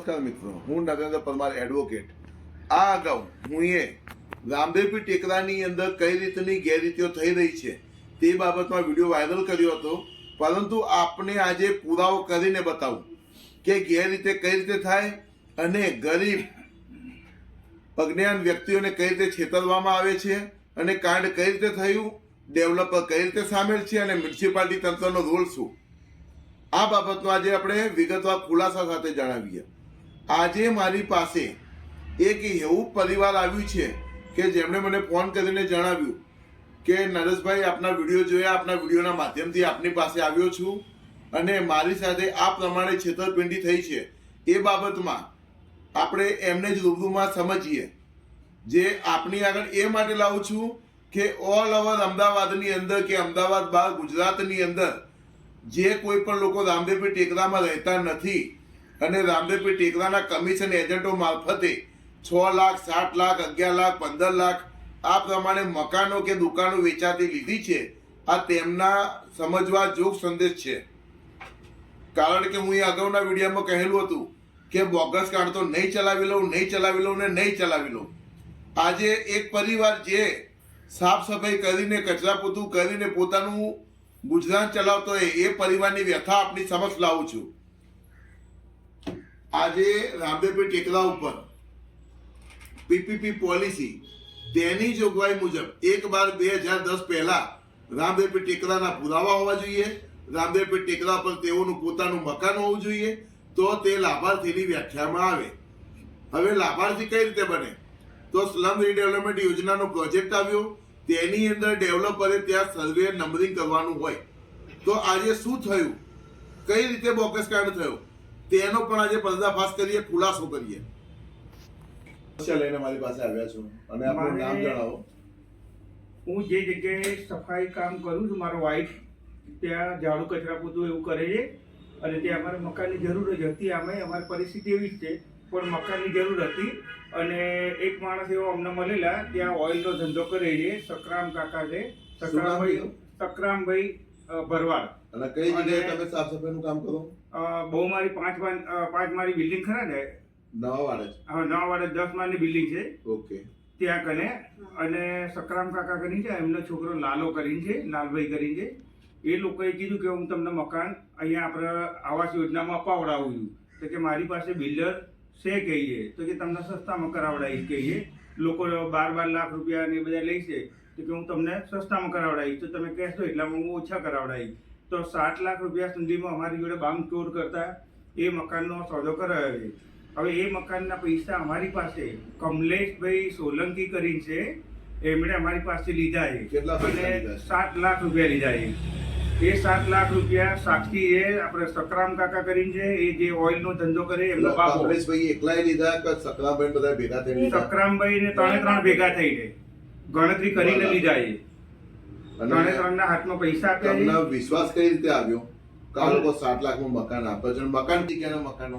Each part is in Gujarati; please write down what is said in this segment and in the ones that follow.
નમસ્કાર મિત્રો. હું નરેન્દ્ર પરમાર એડવોકેટ આ અગાઉ હું એ રામદેવપી ટેકરાની અંદર કઈ રીતની ગેરરીતિઓ થઈ રહી છે તે બાબતમાં વીડિયો વાયરલ કર્યો હતો. પરંતુ આપણે આજે પુરાવો કરીને બતાવું કે ગેરરીતે કઈ રીતે થાય અને ગરીબ અજ્ઞાન વ્યક્તિઓને કઈ રીતે છેતરવામાં આવે છે અને કાંડ કઈ રીતે થયું, ડેવલપર કઈ રીતે સામેલ છે અને મ્યુનિસિપાલિટી તંત્રનો રોલ શું? આ બાબતમાં આજે આપણે વિગતવાર ખુલાસા સાથે જણાવીએ. આજે મારી પાસે એક એવું પરિવાર આવ્યું છે કે જેમણે મને ફોન કરીને જણાવ્યું કે નરેશભાઈ, આપના વીડિયો જોયા, આપના વિડીયોના માધ્યમથી આપની પાસે આવ્યો છું અને મારી સાથે આ પ્રમાણે છેતરપિંડી થઈ છે. એ બાબતમાં આપણે એમને જ રૂબરૂમાં સમજીએ. જે આપની આગળ એ માટે લાવું છું કે ઓલ ઓવર અમદાવાદની અંદર કે અમદાવાદ બહાર ગુજરાતની અંદર જે કોઈ પણ લોકો રામદેવપીર ટેકરામાં રહેતા નથી અને રામદેવપી ટેકરાના કમિશન એજન્ટો મારફતે છ લાખ, સાત લાખ, અગિયાર લાખ, પંદર લાખ આ પ્રમાણે મકાનો કે દુકાનો વેચાતી લીધી છે. આ તેમના સમજવા જોગ સંદેશ છે. કારણ કે હું એ અગાઉના વિડીયોમાં કહેલું હતું કે બોગસ કાર્ડ તો નહીં ચલાવી લઉં, નહીં ચલાવી લઉં ને નહીં ચલાવી લઉં. આજે એક પરિવાર જે સાફ સફાઈ કરીને, કચરા પોતું કરીને પોતાનું ગુજરાન ચલાવતો હોય, એ પરિવારની વ્યથા આપની સમક્ષ લાવું છું. આજે રામદેવપીર ટેકરા ઉપર પીપીપી પોલિસી તેની જોગવાઈ મુજબ એક બાર બે હજાર દસ પહેલા રામદેવપીર ટેકરાના પુરાવા હોવા જોઈએ. રામદેવપીર ટેકરા પર તેઓનું પોતાનું મકાન હોવું જોઈએ તો તે લાભાર્થીની વ્યાખ્યામાં આવે. હવે લાભાર્થી કઈ રીતે બને? તો સ્લમ રીડેવલપમેન્ટ યોજનાનો પ્રોજેક્ટ આવ્યો. તેની અંદર ડેવલપરે ત્યાં સર્વે નંબરિંગ કરવાનું હોય. તો આજે શું થયું? કઈ રીતે બોગસ કાર્ડ થયો? તેનો પણ આજે પર્દાફાશ કરીએ ખુલાસો કરીએ. લઈને મારી પાસે આવ્યા છો. અને આપણું નામ જણાવો. હું જે જગ્યાએ સફાઈ કામ કરું છું મારો વાઈફ ત્યાં ઝાડુ કચરા પોતું એવું કરે છે. અને ત્યાં અમારે મકાનની જરૂર જ હતી. આમે અમારી પરિસ્થિતિ એવી જ છે પણ મકાનની જરૂર હતી. અને એક માણસ એવો અમને મળેલા ત્યાં ઓઇલનો ધંધો કરે છે. સકરામ કાકા છે. સકરામભાઈ? સકરામભાઈ ભરવાડ. અને કઈ જગ્યાએ તમે સાફ સફાઈનું કામ કરો? બહુ મારી પાંચ પાંચ મારી બિલ્ડિંગ ખરા ને? નવા વાળા જ. હા નવા વાળા દસ માળની બિલ્ડિંગ છે. ઓકે. ત્યાં કને અને સકરામ કાકા કરીને છે એમનો છોકરો લાલો કરીને છે લાલભાઈ કરીને છે. એ લોકોએ કીધું કે હું તમને મકાન અહીંયા આપણે આવાસ યોજનામાં અપાવડાવું છું. તો કે મારી પાસે બિલ્ડર છે કહીએ તો કે તમને સસ્તામાં કરાવડાવીશ કહીએ લોકો બાર બાર લાખ રૂપિયા ને એ બધા લે છે. તો કે હું તમને સસ્તામાં કરાવડાવીશ. તો તમે કહેશો એટલામાં હું ઓછા કરાવડાવીશ. તો સાત લાખ રૂપિયા સુધીમાં અમારી જોડે બામ ચોર કરતા એ મકાનનો સોદો કરાયો છે. હવે એ મકાનના પૈસા અમારી પાસે કમલેશભાઈ સોલંકી કરીને છે. એમણે અમારી પાસે લીધા છે. અને સાત લાખ રૂપિયા લીધા છે. એ સાત લાખ રૂપિયા સાક્ષી એ આપણે સકરામ કાકા કરીને છે એ જે ઓઇલનો ધંધો કરે એમનો બાપ. કમલેશભાઈ એકલાય લીધા કે સકરામભાઈ બધા ભેગા થઈને સકરામભાઈ ને ત્રણે ત્રણ ભેગા થઈને. ગણતરી કરીને લીધા જાય. ત્રણે ત્રણ ના હાથમાં પૈસા આપ્યા વિશ્વાસ કઈ રીતે આવ્યો? આ લોકો સાત લાખનું મકાન આપે છે? મકાન ક્યાંના મકાનો?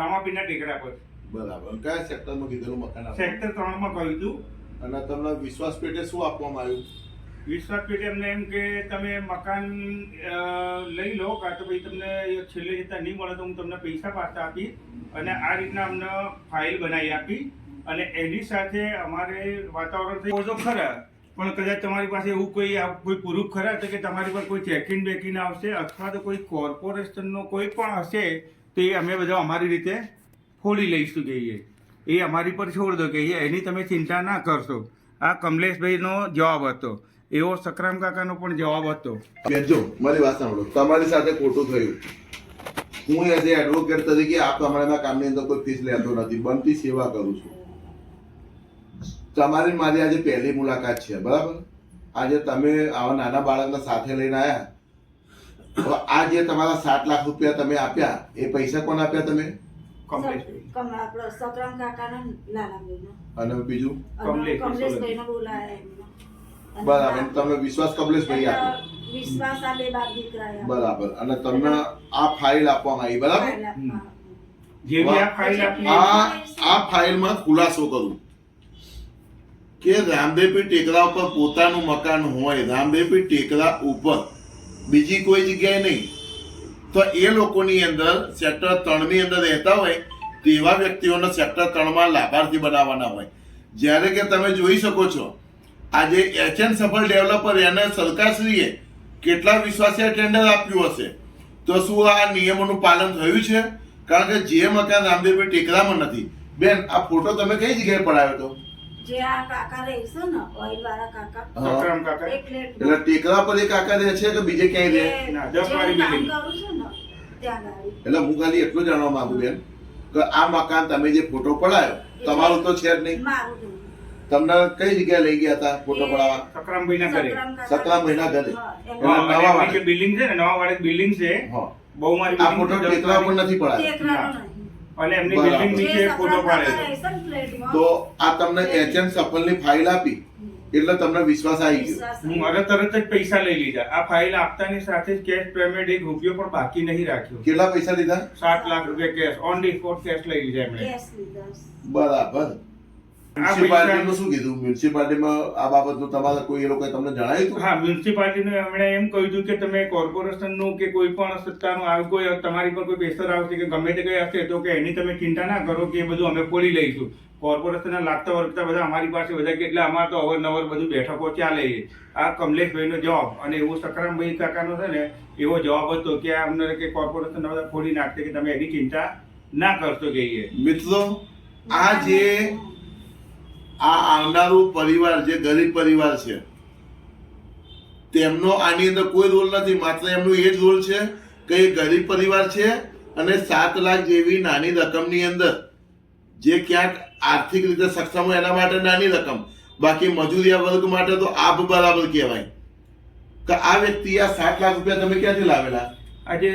રામાપીના ટેકરા પર. બરાબર. કયા સેક્ટરમાં કીધેલું મકાન આપે? સેક્ટર ત્રણમાં કહ્યું હતું અને તમને વિશ્વાસ પેટે શું આપવામાં આવ્યું? વિશ્વાસ પેટે એમને એમ કે તમે મકાન લઈ લો કાં તો પછી તમને છેલ્લે જતા નહીં મળે તો હું તમને પૈસા પાછા આપી અને આ રીતના અમને ફાઇલ બનાવી આપી. અને એની સાથે અમારે વાતાવરણ થઈ તો ખરા, પણ કદાચ તમારી પાસે એવું કોઈ આ- કોઈ પ્રૂફ ખરા તો કે તમારી પર કોઈ ચેકિંગ બેકિન આવશે અથવા તો કોઈ કોર્પોરેશનનો કોઈ પણ હશે તો એ અમે બધા અમારી રીતે ફોડી લઈશું કહીએ. એ અમારી પર છોડ દો કે એની તમે ચિંતા ના કરશો. આ કમલેશભાઈનો જવાબ હતો, એવો સકરામ કાકાનો પણ જવાબ હતો. બેજો મારી વાત સાંભળો. તમારી સાથે ખોટું થયું. હું એઝ એ એડવોકેટ તરીકે આ પ્રમાણેના કામની અંદર કોઈ ફીસ લેતો નથી. બનતી સેવા કરું છું. તમારી મારી આજે પહેલી મુલાકાત છે બરાબર? આજે તમે આવા નાના બાળકને સાથે લઈને આવ્યા તો આ જે તમારા સાત લાખ રૂપિયા તમે આપ્યા એ પૈસા કોણ આપ્યા તમે? અને બીજું? બરાબર તમે વિશ્વાસ કમલેશભાઈ આપ્યો. વિશ્વાસ આ બે બાપ દીકરા બરાબર અને તમને આ ફાઇલ આપવામાં આવી બરાબર? આ ફાઇલમાં ખુલાસો કરું. કે રામદેવપી ટેકરા ઉપર પોતાનું મકાન હોય, રામદેવપી ટેકરા ઉપર, બીજી કોઈ જગ્યાએ નહીં. તો એ લોકોની અંદર સેક્ટર ત્રણની અંદર રહેતા હોય, તેવા વ્યક્તિઓને સેક્ટર ત્રણમાં લાભાર્થી બનાવવાના હોય. જ્યારે કે તમે જોઈ શકો છો, આજે એચએન સફળ ડેવલપર એને સરકારશ્રીએ કેટલા વિશ્વાસીય ટેન્ડર આપ્યું હશે? તો શું આ નિયમોનું પાલન થયું છે? કારણ કે જે મકાન રામદેવભાઈ ટેકરામાં નથી. બેન, આ ફોટો તમે કઈ જગ્યાએ પડાવ્યો હતો? જે આ કાકા રહેશે ને ઓઇલ વાળા કાકા હા. કાકા. એટલે ટેકરા પર એક આકાર રહે છે કે બીજે ક્યાંય રહે? ના, દસ વાળી કામ કરું છું ને ત્યાં ગાડી. એટલે હું ખાલી એટલું જાણવા માંગુ બેન કે આ મકાન તમે જે ફોટો પડાયો તમારું તો છે જ નહીં. મારું તમને કઈ જગ્યાએ લઈ ગયા હતા ફોટો પડાવવા? સક્રમભાઈ ના ઘરે. સતરામ કાકા- મહિના ઘરે. નવા અને બિલ્ડિંગ છે ને નવા વાળી બિલ્ડિંગ છે બહુ મારી આ ફોટો ટેકરા પર નથી પડાયો. અને એમની બિલ્ડિંગ નીચે ફોટો સતરામ પાડે છે. રહેશે ને ફ્લેટમાં, તો આ તમને એચએમ સફલની ફાઇલ આપી. એટલે તમને વિશ્વાસ આવી ગયો. હું હવે તરત જ પૈસા લઈ લીધા. આ ફાઇલ આપતાની સાથે જ કેશ પેમેન્ટ એક રૂપિયો પણ બાકી નહીં રાખ્યો. કેટલા પૈસા લીધા? સાત લાખ રૂપિયા cash on the spot cash લઈ લીધા એમણે. બરાબર. આ મ્યુનિસિપાલિટીનું શું કીધું? મ્યુનિસિપાલિટીમાં આ બાબતનું તમારે કોઈ એ લોકોએ તમને જણાવ્યું હા મ્યુનિસિપાલિટીને એમણે એમ કહ્યું હતું કે તમે કોર્પોરેશનનું કે કોઈ પણ સત્તાનું આવે કોઈ તમારી પર કોઈ પ્રેશર આવશે કે ગમે તે કંઈ હશે તો કે એની તમે ચિંતા ના કરો કે એ બધું અમે ખોલી લઈશું. કોર્પોરેશનના લાગતા વર્ગતા બધા અમારી પાસે બધા કેટલા અમારે તો અવરનવર બધું બેઠકો ચાલે છે આ કમલેશભાઈનો જવાબ અને એવો સકરામભાઈ કાકાનો છે ને એવો જવાબ હતો કે અમને કે કોર્પોરેશન બધા ખોલી નાખશે કે તમે એની ચિંતા ના કરશો કહીએ મિત્રો આ જે આ આવનારું પરિવાર, જે ગરીબ પરિવાર છે, તેમનો આની અંદર કોઈ રોલ નથી. માત્ર એમનું એ જ રોલ છે કે એ ગરીબ પરિવાર છે અને સાત લાખ જેવી નાની રકમની અંદર, જે ક્યાંક આર્થિક રીતે સક્ષમ હોય એના માટે નાની રકમ. બાકી મજૂરિયા વર્ગ માટે તો આપ બરાબર કહેવાય. કે આ વ્યક્તિ આ સાત લાખ રૂપિયા તમે ક્યાંથી લાવેલા? આજે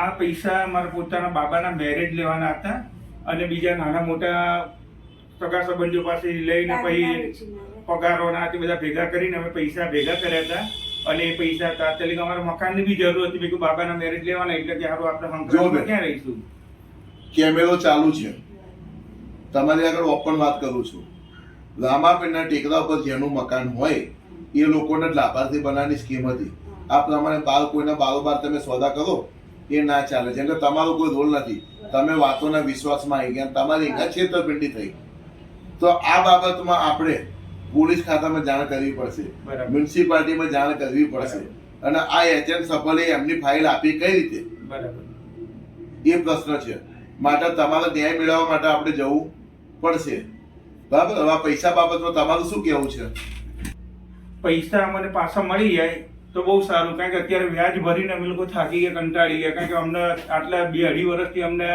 આ પૈસા મારા પોતાના બાબાના મેરેજ લેવાના હતા અને બીજા નાના મોટા સગા સંબંધીઓ પાસે લઈને પછી પગારોના તે બધા ભેગા કરીને અમે પૈસા ભેગા કર્યા હતા. અને એ પૈસા તાત્કાલિક અમારા મકાનની બી જરૂર હતી. કીધું બાબાના મેરેજ લેવાના એટલે કે સારું આપણે બેન. ક્યાં રહીશું? કેમેરો ચાલુ છે. તમારી આગળ ઓપન વાત કરું છું. રામાપીરના ટેકરા ઉપર જેનું મકાન હોય એ લોકોને જ લાભાર્થી બનાવવાની સ્કીમ હતી. આ પ્રમાણે બાર કોઈના બારોબાર તમે સોદા કરો એ ના ચાલે. જેમ કે તમારો કોઈ રોલ નથી. તમે વાતોના વિશ્વાસમાં આવી ગયા. તમારી અહીંયા છેતરપિંડી થઈ. તો આ બાબતમાં આપણે પોલીસ ખાતામાં જાણ કરવી પડશે મ્યુનિસિપાલિટીમાં જાણ કરવી પડશે. અને આ એજન્ટ સફલે એમની ફાઇલ આપી કઈ રીતે? એ પ્રશ્ન છે. માટે તમારે ન્યાય મેળવવા માટે આપણે જવું પડશે. બરાબર? હવે પૈસા બાબતમાં તમારું શું કહેવું છે? પૈસા અમને પાછા મળી જાય તો બહુ સારું. કારણ કે અત્યારે વ્યાજ ભરીને અમે લોકો થાકી ગયા કંટાળી ગયા. કારણ કે અમને આટલા બે અઢી વર્ષથી અમને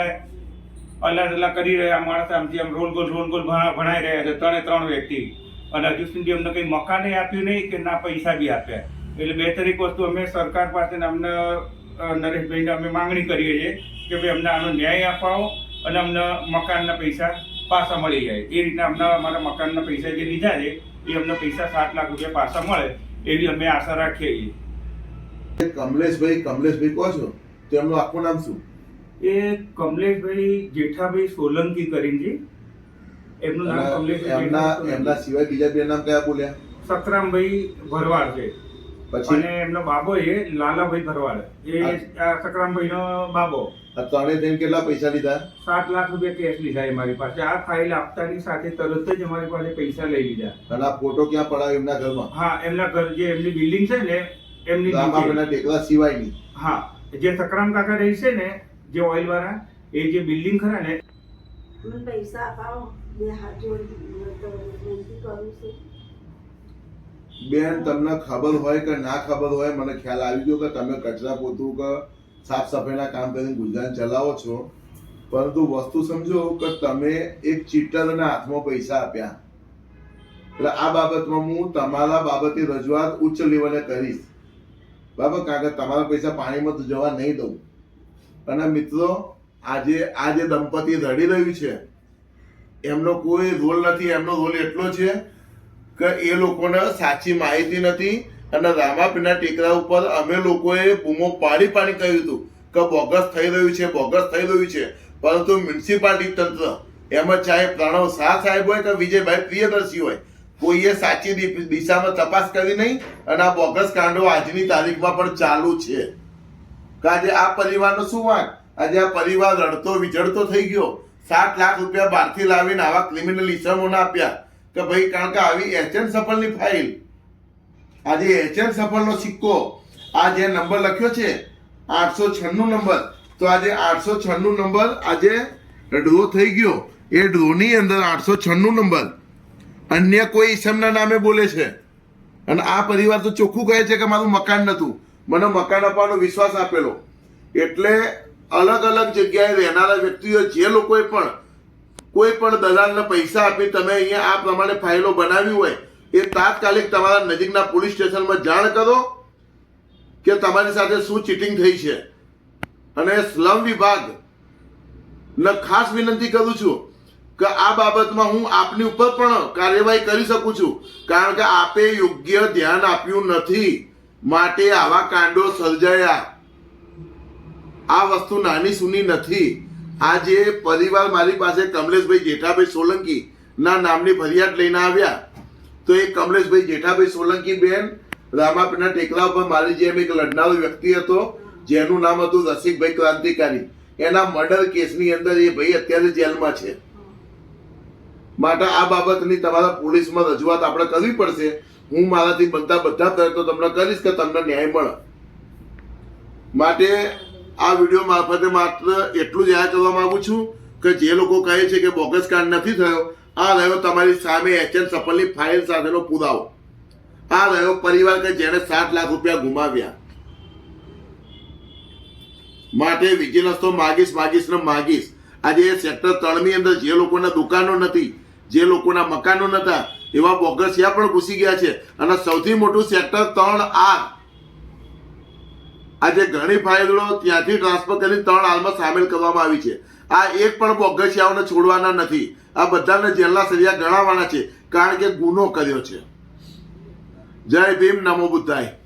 અલા અલ્લા કરી રહ્યા માણસ આમ રોલ ગોલ રોલ ગોલ ભણાઈ રહ્યા છે, ત્રણે ત્રણ વ્યક્તિ. અને હજુ સુધી અમને કંઈ મકાને આપ્યું નહીં કે ના પૈસા બી આપ્યા. એટલે બે તરીક વસ્તુ અમે સરકાર પાસે અમને નરેશભાઈને અમે માંગણી કરીએ છીએ કે ભાઈ અમને આનો ન્યાય અપાવો અને અમને મકાનના પૈસા પાછા મળી જાય. એ રીતના અમને અમારા મકાનના પૈસા જે લીધા છે, એ અમને પૈસા સાત લાખ રૂપિયા પાછા મળે એવી અમે આશા રાખીએ છીએ. કમલેશભાઈ કમલેશભાઈ કહો છો તેમનું આખું નામ શું? એ કમલેશભાઈ જેઠાભાઈ સોલંકી કરીને છે. એમનું નામ કમલેશભાઈ એમના સિવાય બીજા બે નામ કયા બોલ્યા? સોલંકી. સતરામભાઈ ભરવાડ છે. પછી? અને એમનો બાબો એ લાલાભાઈ ભરવાડ. એ આ સતરામભાઈ નો બાબો. આ ત્રણે થઈને કેટલા પૈસા લીધા? સાત લાખ રૂપિયા કેશ લીધા એ મારી પાસે. આ ફાઇલ આપતાની સાથે તરત જ અમારી પાસે પૈસા લઈ લીધા. અને આ ફોટો ક્યાં પડાવ્યો એમના ઘરમાં? હા એમના ઘર જે એમની બિલ્ડિંગ છે ને એમની. રામાપીરના સિવાયની. હા જે સકરામ કાકા રહી છે ને જે ઓઇલ વાળા એ જે બિલ્ડિંગ ખરા ને મને પૈસા અપાવો બે હાથ વિનંતી કરું છું. બેન તમને ખબર હોય કે ના ખબર હોય મને ખ્યાલ આવી ગયો કે તમે કચરા પોતું કે સાફ સફાઈના કામ કરીને ગુજરાન ચલાવો છો. પરંતુ વસ્તુ સમજો કે તમે એક ચીટરના હાથમાં પૈસા આપ્યા. એટલે આ બાબતમાં હું તમારા બાબતે રજૂઆત ઉચ્ચ લેવલે કરીશ. બરાબર? કારણ કે તમારા પૈસા પાણીમાં તો જવા નહીં દઉં. અને મિત્રો, આજે આ જે દંપતી રડી રહ્યું છે. એમનો કોઈ રોલ નથી, એમનો રોલ એટલો છે કે એ લોકોને સાચી માહિતી નથી. અને રામાપીના ટેકરા ઉપર અમે લોકોએ બૂમો પાડી પાડી કહ્યું હતું કે બોગસ થઈ રહ્યું છે, બોગસ થઈ રહ્યું છે. પરંતુ મ્યુનિસિપાલિટી તંત્ર એમાં ચાહે પ્રણવ શાહ સાહેબ હોય કે વિજયભાઈ પ્રિયદર્શી હોય, કોઈએ સાચી દિશામાં તપાસ કરી નહીં. અને આ બોગસ કાંડો આજની તારીખમાં પણ ચાલુ છે. કે આજે આ પરિવારનો શું વાંક? આજે આ પરિવાર રડતો, વિજડતો થઈ ગયો. સાત લાખ રૂપિયા બહારથી લાવીને આવા ક્રિમિનલ ઇસમોને આપ્યા કે ભાઈ, કારણ કે આવી એચએન સફળની ફાઇલ આજે એચએન સફળનો સિક્કો. આ જે નંબર લખ્યો છે, આઠસો છન્નું નંબર તો આજે આઠસો છન્નું નંબર આજે ડ્રો થઈ ગયો. એ ડ્રોની અંદર આઠસો છન્નું નંબર અન્ય કોઈ ઈસમના નામે બોલે છે. અને આ પરિવાર તો ચોખ્ખું કહે છે કે મારું મકાન નહોતું મને મકાન આપવાનો વિશ્વાસ આપેલો. એટલે અલગ અલગ જગ્યાએ રહેનારા વ્યક્તિઓ, જે લોકોએ પણ કોઈ પણ દલાલને પૈસા આપી તમે અહીંયા આ પ્રમાણે ફાઇલો બનાવી હોય, એ તાત્કાલિક તમારા નજીકના પોલીસ સ્ટેશનમાં જાણ કરો કે તમારી સાથે શું ચીટિંગ થઈ છે. અને સ્લમ વિભાગ ને ખાસ વિનંતી કરું છું કે આ બાબતમાં હું આપની ઉપર પણ કાર્યવાહી કરી શકું છું, કારણ કે આપે યોગ્ય ધ્યાન આપ્યું નથી. માટે આવા કાંડો સર્જાયા. આ વસ્તુ નાની સૂની નથી. આજે પરિવાર મારી પાસે કમલેશભાઈ જેઠાભાઈ સોલંકી ના નામની ફરિયાદ લઈને આવ્યા. તો એ કમલેશભાઈ જેઠાભાઈ સોલંકી બેન રામાપીના ટેકરા ઉપર મારી જેમ એક લડનારો વ્યક્તિ હતો, જેનું નામ હતું રસિકભાઈ ક્રાંતિકારી. એના મર્ડર કેસની અંદર એ ભાઈ અત્યારે જેલમાં છે. માટે આ બાબતની તમારા પોલીસમાં રજૂઆત આપણે કરવી પડશે. હું મારાથી બનતા બધા પ્રયત્નો તમને કરીશ કે તમને ન્યાય મળે? માટે આ વીડિયો મારફતે માત્ર એટલું જ યાદ કરવા માંગુ છું કે જે લોકો કહે છે કે બોગસ કાંડ નથી થયો, આ રહ્યો તમારી સામે એચએન સફલની ફાઇલ સાથેનો પુરાવો. આ રહ્યો પરિવાર કે જેણે સાત લાખ રૂપિયા ગુમાવ્યા. માટે વિજિલન્સ તો માગીશ માગીશ ને માગીશ. આજે સેક્ટર ત્રણની અંદર જે લોકોના દુકાનો નથી, જે લોકોના મકાનો નતા એવા બોગસિયા પણ ઘૂસી ગયા છે. અને સૌથી મોટું સેક્ટર ત્રણ આર. આજે ઘણી ફાઇલો ત્યાંથી ટ્રાન્સફર કરી ત્રણ હાલમાં સામેલ કરવામાં આવી છે. આ એક પણ બોગસિયાઓને છોડવાના નથી. આ બધાને જેલના સરિયા ગણાવવાના છે. કારણ કે ગુનો કર્યો છે. જય ભીમ, નમો બુદ્ધાય.